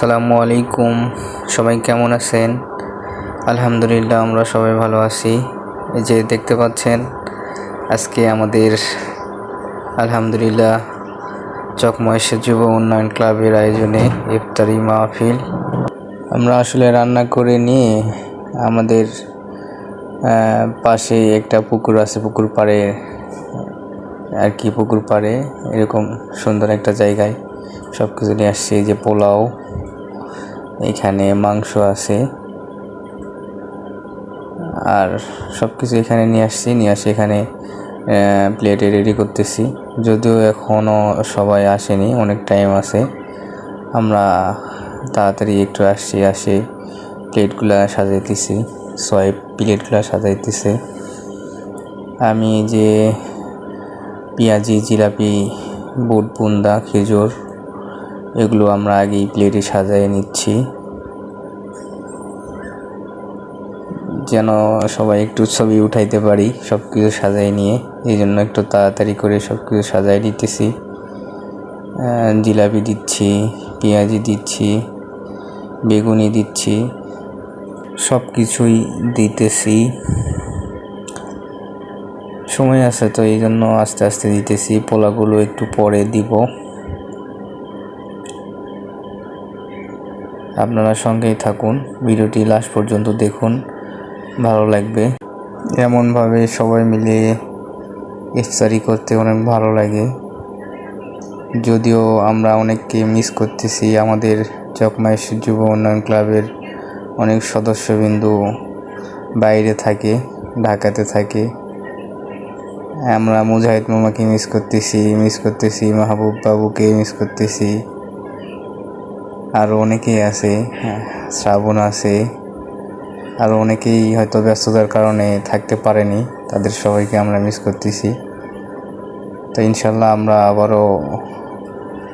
আসসালামু আলাইকুম। সবাই কেমন আছেন? আলহামদুলিল্লাহ, আমরা সবাই ভালো আছি। এই যে দেখতে পাচ্ছেন, আজকে আমাদের আলহামদুলিল্লাহ চকমহেশ্বর যুব উন্নয়ন ক্লাবের আয়োজনে ইফতারি মাহফিল। আমরা আসলে রান্না করে নিয়ে আমাদের পাশে একটা পুকুর আছে, পুকুর পাড়ে, আর কি পুকুর পাড়ে, এরকম সুন্দর একটা জায়গায় সব কিছু নিয়ে আসছি। যে পোলাও এখানে মাংস আছে। আর সব কিছু এখানে নিয়ে আসছি, নিয়ে আসি এখানে প্লেটে রেডি করতেছি। যদিও এখনও সবাই আসেনি, অনেক টাইম আছে। আমরা তাড়াতাড়ি একটু আসছি আসে প্লেটগুলো সাজাইতেছি ছয় প্লেটগুলো সাজাইতেছে। আমি যে পেঁয়াজি, জিলাপি, বুট, বুন্দা, খেজুর এগুলো আমরা আগেই প্লেটে সাজিয়ে নিচ্ছি। যেন সবাই একটু ছবি উঠাইতে পারি সব কিছু সাজাই নিয়ে। এই জন্য একটু তাড়াতাড়ি করে সব কিছু সাজাই নিতেছি জিলাপি দিচ্ছি, পেঁয়াজি দিচ্ছি, বেগুনি দিচ্ছি সব কিছুই দিতেছি। সময় আছে তো এই জন্য আস্তে আস্তে দিতেছি। পোলাগুলো একটু পরে দিব। আপনারা সঙ্গেই থাকুন। ভিডিওটি লাস্ট পর্যন্ত দেখুন। ভালো লাগবে। এমনভাবে সবাই মিলে ইফতারি করতে অনেক ভালো লাগে। যদিও আমরা অনেককে মিস করতেছি। আমাদের চকমাইশ যুব উন্নয়ন ক্লাবের অনেক সদস্যবিন্দু বাইরে থাকে, ঢাকাতে থাকে। আমরা মুজাহিদ মামাকে মিস করতেছি মিস করতেছি, মাহবুব বাবুকে মিস করতেছি। আরও অনেকেই আছে হ্যাঁ, শ্রাবণ আছে। আরও অনেকেই হয়তো ব্যস্ততার কারণে থাকতে পারেনি তাদের সবাইকে আমরা মিস করতেছি। তো ইনশাল্লাহ আমরা আবারও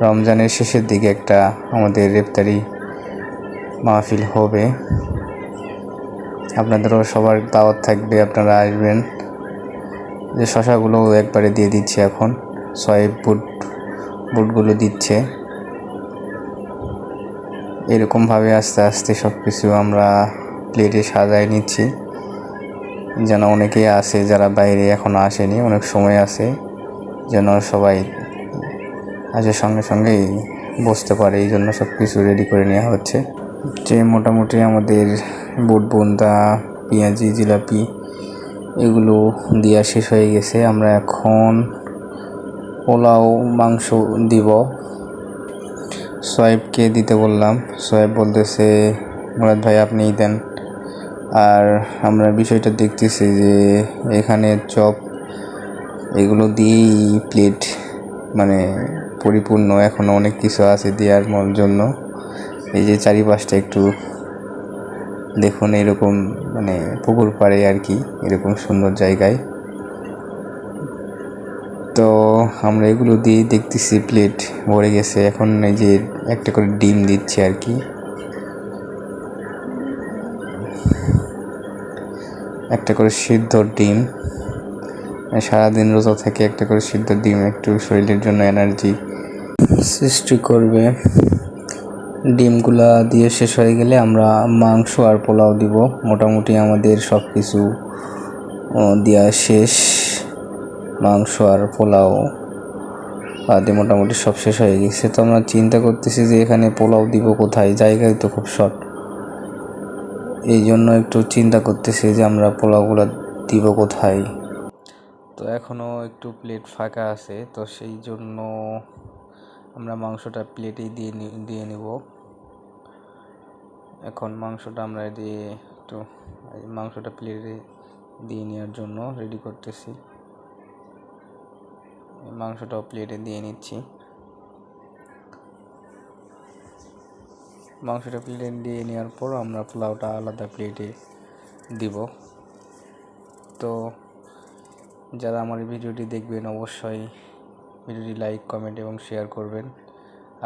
রমজানের শেষের দিকে একটা আমাদের ইফতারি মাহফিল হবে। আপনাদেরও সবার দাওয়াত থাকবে আপনারা আসবেন। যে শশাগুলো একবারে দিয়ে দিচ্ছে এখন ছয় বুট বুটগুলো দিচ্ছে। এরকমভাবে আস্তে আস্তে সব কিছু আমরা প্লেটে সাজায় নিচ্ছি। যেন অনেকেই আসে যারা বাইরে এখনও আসেনি, অনেক সময় আছে, যেন সবাই আসে সঙ্গে সঙ্গেই বসতে পারে। এই জন্য সব কিছু রেডি করে নেওয়া হচ্ছে। যে মোটামুটি আমাদের বুট, বুন্দা, পেঁয়াজি, জিলাপি, এগুলো দেওয়া শেষ হয়ে গেছে। আমরা এখন পোলাও, মাংস দিব। সোয়েবকে দিতে বললাম। সোয়েব বলতেছে, মুরাদ ভাই, আপনিই দেন। আর আমরা বিষয়টা দেখতেছি যে এখানে চপ এগুলো দিয়েই প্লেট মানে পরিপূর্ণ। এখনও অনেক কিছু আছে দেওয়ার জন্য। এই যে চারিপাশটা একটু দেখুন, এরকম মানে পুকুর পাড়ে আর কি, এরকম সুন্দর জায়গায়। তো আমরা এগুলো দিয়ে দেখতেছি প্লেট ভরে গেছে। এখন এই যে একটা করে ডিম দিচ্ছে আর কি। একটা করে সিদ্ধ ডিম। সারাদিন রোজা থেকে একটা করে সিদ্ধ ডিম, একটু শরীরের জন্য এনার্জি সৃষ্টি করবে। ডিমগুলা দিয়ে শেষ হয়ে গেলে আমরা মাংস আর পোলাও দিব। মোটামুটি আমাদের সব কিছু দেওয়া শেষ। মাংস আর পোলাও আদি মোটামুটি সব শেষ হয়ে গেছে। তো আমরা চিন্তা করতেছি যে এখানে পোলাও দিব কোথায়? জায়গায় তো খুব শর্ট এই জন্য একটু চিন্তা করতেছি যে আমরা পোলাওগুলো দিব কোথায়? তো এখনও একটু প্লেট ফাঁকা আছে, তো সেই জন্য আমরা মাংসটা প্লেটেই দিয়ে দিয়ে নিব। এখন মাংসটা আমরা দিয়ে একটু মাংসটা প্লেটে দিয়ে নেওয়ার জন্য রেডি করতেছি। মাংসটাও প্লেটে দিয়ে নিচ্ছি। মাংসটা প্লেটে দিয়ে নেওয়ার পর আমরা পোলাওটা আলাদা প্লেটে দিব। তো যারা আমার ভিডিওটি দেখবেন অবশ্যই ভিডিওটি লাইক কমেন্ট এবং শেয়ার করবেন।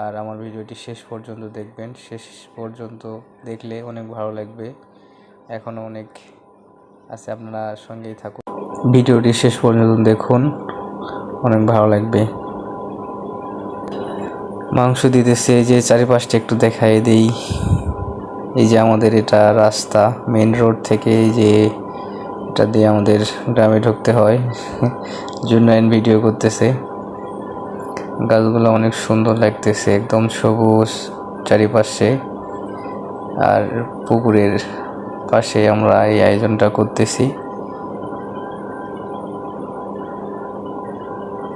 আর আমার ভিডিওটি শেষ পর্যন্ত দেখবেন। শেষ পর্যন্ত দেখলে অনেক ভালো লাগবে। এখনও অনেক আছে, আপনারা সঙ্গেই থাকুন। ভিডিওটি শেষ পর্যন্ত দেখুন। অনেক ভালো লাগবে। মাংস দিতেছে, এই যে চারিপাশটা একটু দেখাই দেই। এই যে আমাদের এটা রাস্তা মেন রোড থেকে যে এটা দিয়ে আমাদের গ্রামে ঢুকতে হয়। জুনায়ন ভিডিও করতেছে। গাছগুলো অনেক সুন্দর লাগতেছে, একদম সবুজ চারিপাশে। আর পুকুরের পাশে আমরা এই আয়োজনটা করতেছি।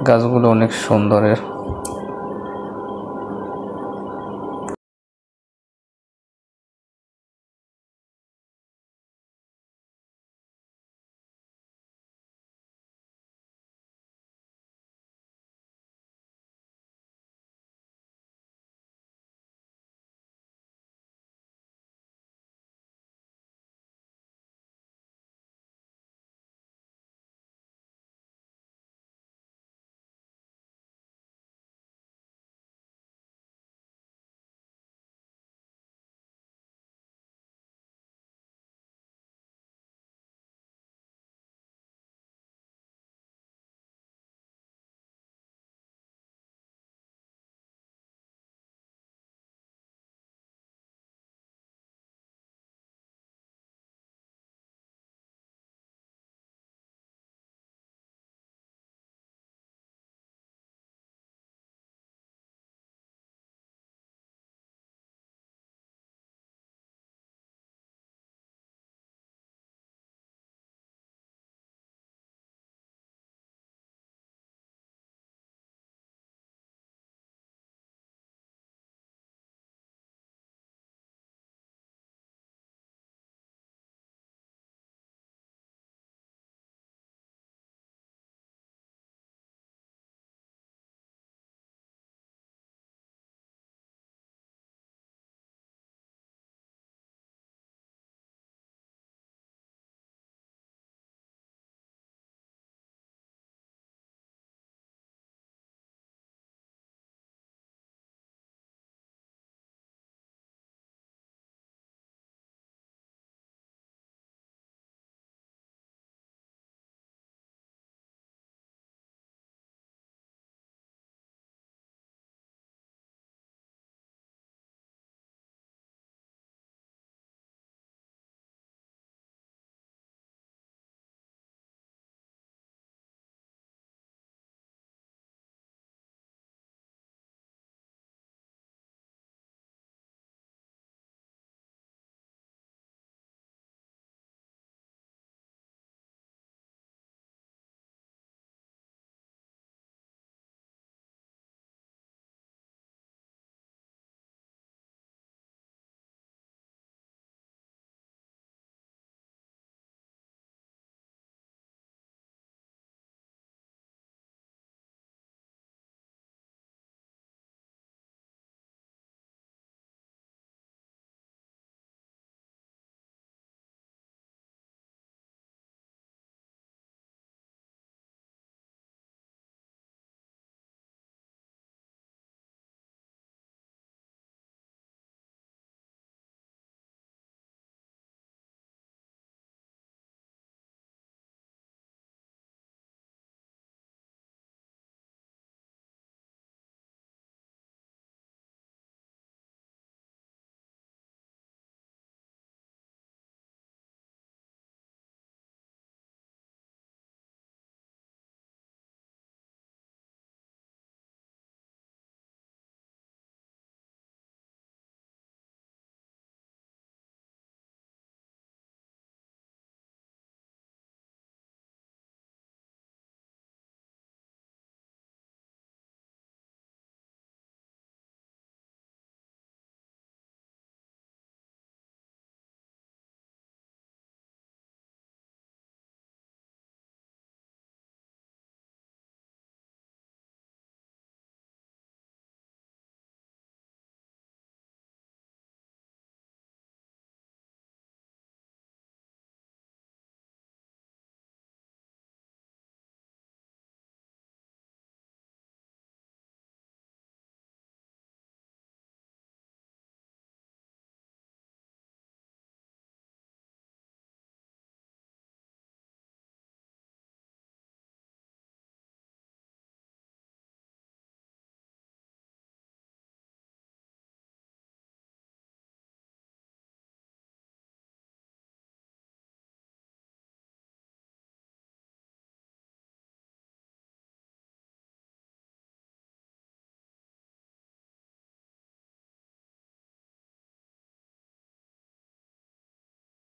গাছগুলো অনেক সুন্দরের।